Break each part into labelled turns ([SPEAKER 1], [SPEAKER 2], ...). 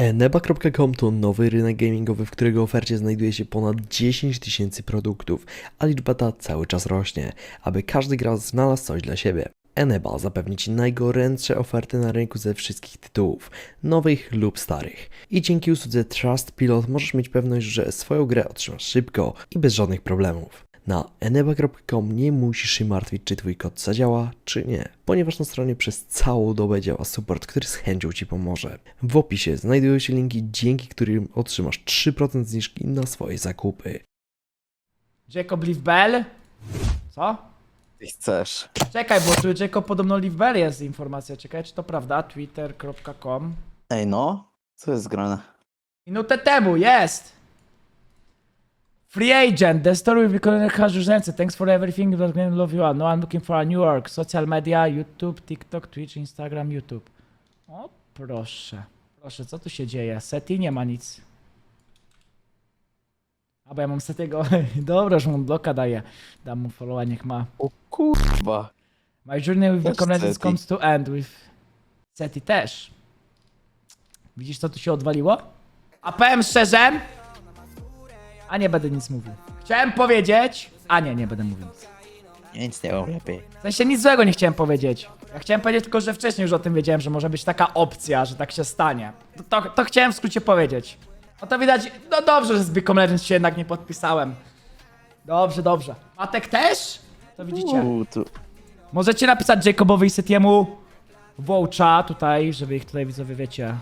[SPEAKER 1] Eneba.com to nowy rynek gamingowy, w którego ofercie znajduje się ponad 10 tysięcy produktów, a liczba ta cały czas rośnie, aby każdy gracz znalazł coś dla siebie. Eneba zapewni Ci najgorętsze oferty na rynku ze wszystkich tytułów, nowych lub starych. I dzięki usłudze Trust Pilot możesz mieć pewność, że swoją grę otrzymasz szybko i bez żadnych problemów. Na eneba.com nie musisz się martwić, czy Twój kod zadziała, czy nie, ponieważ na stronie przez całą dobę działa support, który z chęcią Ci pomoże. W opisie znajdują się linki, dzięki którym otrzymasz 3% zniżki na swoje zakupy.
[SPEAKER 2] Jacob Leaf Bell? Co?
[SPEAKER 3] Ty chcesz.
[SPEAKER 2] Czekaj, bo tu Jacob podobno Leaf Bell jest informacja. Czekaj, czy to prawda? Twitter.com
[SPEAKER 3] Ej no, co jest grane?
[SPEAKER 2] Minutę temu, jest! Free agent, the story connected has ręce. Thanks for everything, love you all. No I'm looking for a New York. Social media, YouTube, TikTok, Twitch, Instagram, YouTube. O, proszę. Proszę, co tu się dzieje? Seti nie ma nic. A bo ja mam Setiego. Dobra, że mu bloka daje. Dam mu followa, niech ma.
[SPEAKER 3] O kurwa.
[SPEAKER 2] My journey with the
[SPEAKER 3] Też Seti.
[SPEAKER 2] comes to end with Seti też. Widzisz co tu się odwaliło? A powiem szczerze, a nie będę nic mówił. Chciałem powiedzieć, a nie, nie będę mówił nic.
[SPEAKER 3] Nic nie mam lepiej.
[SPEAKER 2] W sensie nic złego nie chciałem powiedzieć. Ja chciałem powiedzieć tylko, że wcześniej już o tym wiedziałem, że może być taka opcja, że tak się stanie. To, to, to chciałem w skrócie powiedzieć. No to widać, no dobrze, że z Big Legends się jednak nie podpisałem. Dobrze, dobrze. Matek też? To widzicie.
[SPEAKER 3] Uuu, tu.
[SPEAKER 2] Możecie napisać Jacobowi i Setiemu Wołcza tutaj, żeby ich tutaj widzowie wiecie.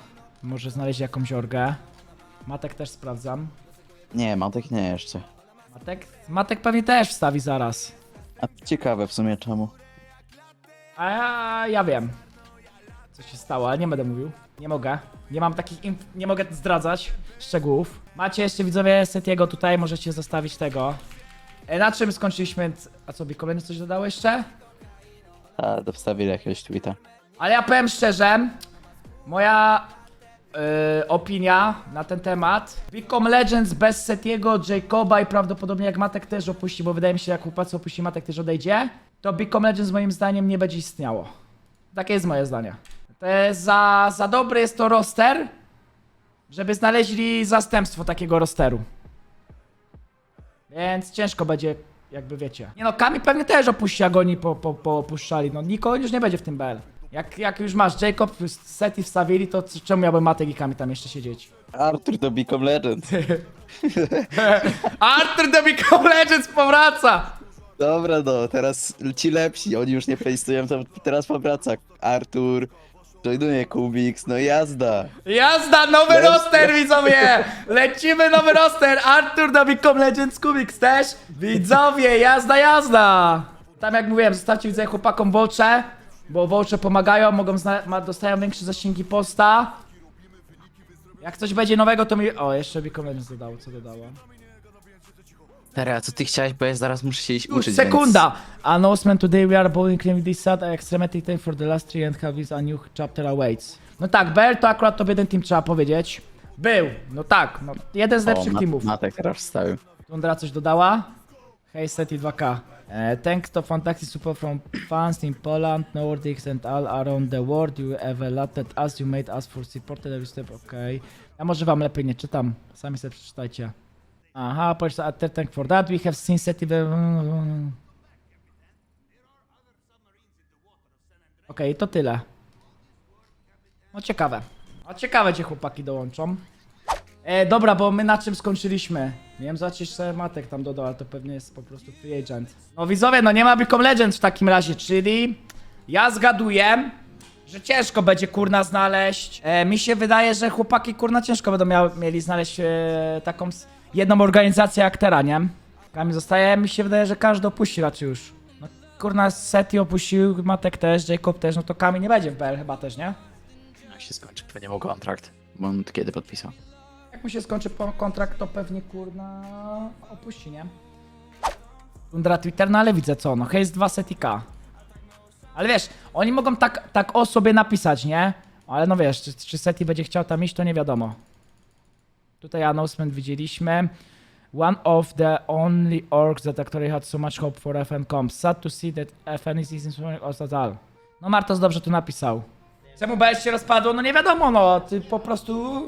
[SPEAKER 2] Może znaleźć jakąś orgę. Matek też sprawdzam.
[SPEAKER 3] Nie, Matek nie jeszcze.
[SPEAKER 2] Matek? Matek pewnie też wstawi zaraz.
[SPEAKER 3] A ciekawe w sumie czemu.
[SPEAKER 2] A ja, ja wiem. Co się stało, ale nie będę mówił. Nie mogę. Nie mam takich inf- nie mogę zdradzać szczegółów. Macie jeszcze widzowie Setiego tutaj, możecie zostawić tego. E, Na czym skończyliśmy? A co, Bikomen coś dodał jeszcze?
[SPEAKER 3] A, to wstawili jakiegoś tweeta.
[SPEAKER 2] Ale ja powiem szczerze, moja yy, opinia na ten temat. Become Legends bez Setiego, Jacoba i prawdopodobnie jak Matek też opuści, bo wydaje mi się, że jak chłopacy opuści, Matek też odejdzie, to Become Legends moim zdaniem nie będzie istniało. Takie jest moje zdanie. To jest za, za dobry jest to roster, żeby znaleźli zastępstwo takiego rosteru. Więc ciężko będzie, jakby wiecie. Nie no, Kami pewnie też opuści, jak oni po, po, po opuszczali. No, Niko już nie będzie w tym BL. Jak, jak już masz Jacob, Seti wstawili, to c- czemu miałby Matek i Kami tam jeszcze siedzieć?
[SPEAKER 3] Arthur to Become Legend.
[SPEAKER 2] Arthur the Become Legends powraca!
[SPEAKER 3] Dobra no, teraz ci lepsi, oni już nie fejstują, to teraz powraca Arthur. Joinuje Kubiks, no jazda.
[SPEAKER 2] Jazda, nowy roster, widzowie! Lecimy nowy roster! Arthur the Become Legends Kubiks też! Widzowie, jazda, jazda! Tam jak mówiłem, zostawcie widzę chłopakom Wocze, bo Wocze pomagają, mogą ma, dostają większe zasięgi posta. Jak coś będzie nowego, to mi... O, jeszcze Become Legends dodało, co dodało?
[SPEAKER 3] Teraz, co ty chciałeś, bo ja zaraz muszę się iść uczyć,
[SPEAKER 2] sekunda! Announcement today we are bowling claim this sad extremity time for the last three and have this a new chapter awaits. No tak, BL to akurat to jeden team trzeba powiedzieć. Był, no tak, no jeden z lepszych
[SPEAKER 3] o,
[SPEAKER 2] teamów.
[SPEAKER 3] Mat- Matek teraz wstawił.
[SPEAKER 2] Tundra coś dodała? Hej, Seti 2K. Uh, thanks to fantastic support from fans in Poland, Nordics and all around the world. You have allotted us, you made us for supported every step, okay. Ja może wam lepiej nie czytam, sami sobie przeczytajcie. Aha, powiedz, a te- thank for that, we have seen Seti... Okej, to tyle. No ciekawe. A ciekawe, gdzie chłopaki dołączą. E, dobra, bo my na czym skończyliśmy? Miałem zobaczyć, jeszcze Matek tam dodał, ale to pewnie jest po prostu free agent. No widzowie, no nie ma Become Legends w takim razie, czyli ja zgaduję, że ciężko będzie kurna znaleźć. E, mi się wydaje, że chłopaki kurna ciężko będą miał, mieli znaleźć e, taką jedną organizację aktera, nie? Kami zostaje, mi się wydaje, że każdy opuści raczej już. No kurna, Seti opuścił, Matek też, Jacob też, no to Kami nie będzie w BL chyba też, nie?
[SPEAKER 3] Jak się skończy pewnie mu kontrakt. Bo on kiedy podpisał?
[SPEAKER 2] Jak mu się skończy kontrakt, to pewnie kurna opuści, nie? Tundra Twitter, no ale widzę co, no hejs 2 setika. Ale wiesz, oni mogą tak, tak o sobie napisać, nie? Ale no wiesz, czy, czy Seti będzie chciał tam iść, to nie wiadomo. Tutaj announcement widzieliśmy. One of the only orgs that actually had so much hope for FN.com. Sad to see that FN is at all. No Martos dobrze tu napisał. Czemu BS się rozpadło? No nie wiadomo, no. Ty po prostu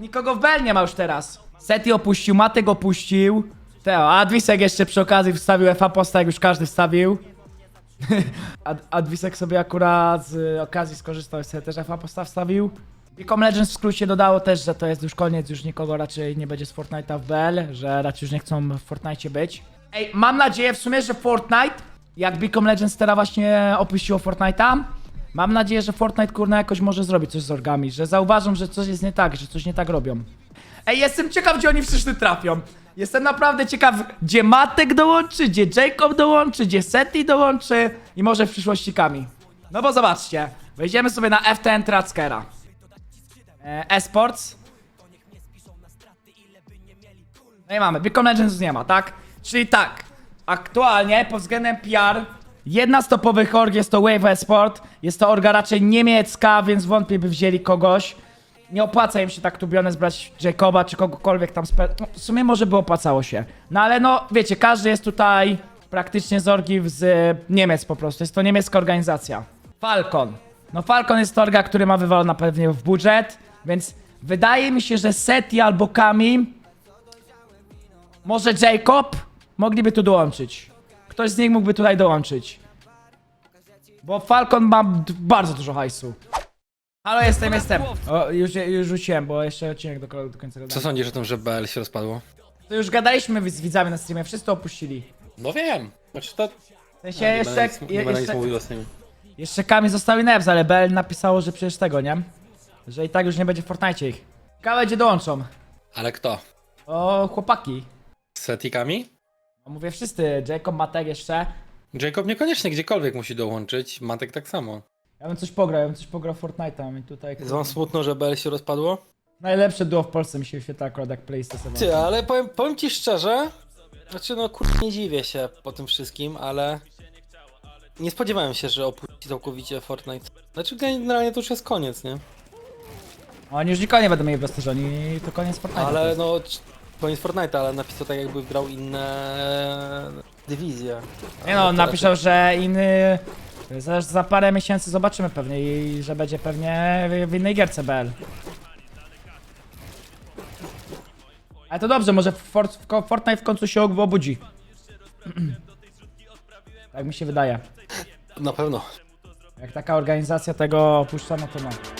[SPEAKER 2] nikogo w Bell nie ma już teraz. Seti opuścił, Matek opuścił. Teo, Adwisek jeszcze przy okazji wstawił FA posta, jak już każdy wstawił. Ad Adwisek sobie akurat z okazji skorzystał sobie też FA posta wstawił. Become Legends w skrócie dodało też, że to jest już koniec, już nikogo raczej nie będzie z Fortnite'a w BL, że raczej już nie chcą w Fortnite być. Ej, mam nadzieję w sumie, że Fortnite, jak Become Legends teraz właśnie opuściło Fortnite'a, mam nadzieję, że Fortnite kurna jakoś może zrobić coś z orgami, że zauważą, że coś jest nie tak, że coś nie tak robią. Ej, jestem ciekaw, gdzie oni wszyscy trafią. Jestem naprawdę ciekaw, gdzie Matek dołączy, gdzie Jacob dołączy, gdzie Seti dołączy i może w przyszłości Kami. No bo zobaczcie, wejdziemy sobie na FTN Trackera. E, Esports. No i mamy, Beacon Legends nie ma, tak? Czyli tak, aktualnie pod względem PR jedna z topowych org jest to Wave Esport. Jest to orga raczej niemiecka, więc wątpię by wzięli kogoś. Nie opłaca im się tak Tubiones brać Jacoba czy kogokolwiek tam spe... no, W sumie może by opłacało się. No ale no, wiecie, każdy jest tutaj praktycznie z orgi z Niemiec po prostu. Jest to niemiecka organizacja. Falcon. No Falcon jest to orga, który ma wywalona pewnie w budżet, więc wydaje mi się, że Seti albo Kami, może Jacob, mogliby tu dołączyć. Ktoś z nich mógłby tutaj dołączyć. Bo Falcon ma bardzo dużo hajsu. Halo, jestem, jestem. O, już, już rzuciłem, bo jeszcze odcinek do, do końca
[SPEAKER 4] Co
[SPEAKER 2] gadałem.
[SPEAKER 4] sądzisz o tym, że BL się rozpadło?
[SPEAKER 2] To już gadaliśmy z widzami na streamie, wszyscy opuścili.
[SPEAKER 4] No wiem. Znaczy to...
[SPEAKER 2] W sensie
[SPEAKER 4] nie
[SPEAKER 2] jeszcze,
[SPEAKER 4] będę nic, nie będę nic
[SPEAKER 2] jeszcze,
[SPEAKER 4] mówił o tym.
[SPEAKER 2] jeszcze Kami zostały Nebs, ale BL napisało, że przecież tego, nie? Że i tak już nie będzie w Fortnite ich. Ciekawe, gdzie dołączą.
[SPEAKER 4] Ale kto?
[SPEAKER 2] O, chłopaki.
[SPEAKER 4] Z setikami?
[SPEAKER 2] No mówię wszyscy, Jacob, Matek jeszcze.
[SPEAKER 4] Jacob niekoniecznie gdziekolwiek musi dołączyć, Matek tak samo.
[SPEAKER 2] Ja bym coś pograł, ja bym coś pograł w Fortnite'a i tutaj...
[SPEAKER 4] Jest wam smutno, że BL się rozpadło?
[SPEAKER 2] Najlepsze duo w Polsce mi się wyświetla akurat jak PlayStation.
[SPEAKER 4] Ty, ale powiem, powiem ci szczerze, znaczy no kur... nie dziwię się po tym wszystkim, ale nie spodziewałem się, że opuści całkowicie Fortnite. Znaczy generalnie to już jest koniec, nie?
[SPEAKER 2] Oni już nikogo nie będą mieli oni to koniec Fortnite'a.
[SPEAKER 4] Ale no, koniec Fortnite, ale napisał tak jakby grał inne dywizje.
[SPEAKER 2] Nie no, napisał, że inny... Za, za parę miesięcy zobaczymy pewnie i że będzie pewnie w, innej gierce BL. Ale to dobrze, może Fort, Fortnite w końcu się obudzi. tak mi się wydaje.
[SPEAKER 4] Na pewno.
[SPEAKER 2] Jak taka organizacja tego opuszcza, no to no.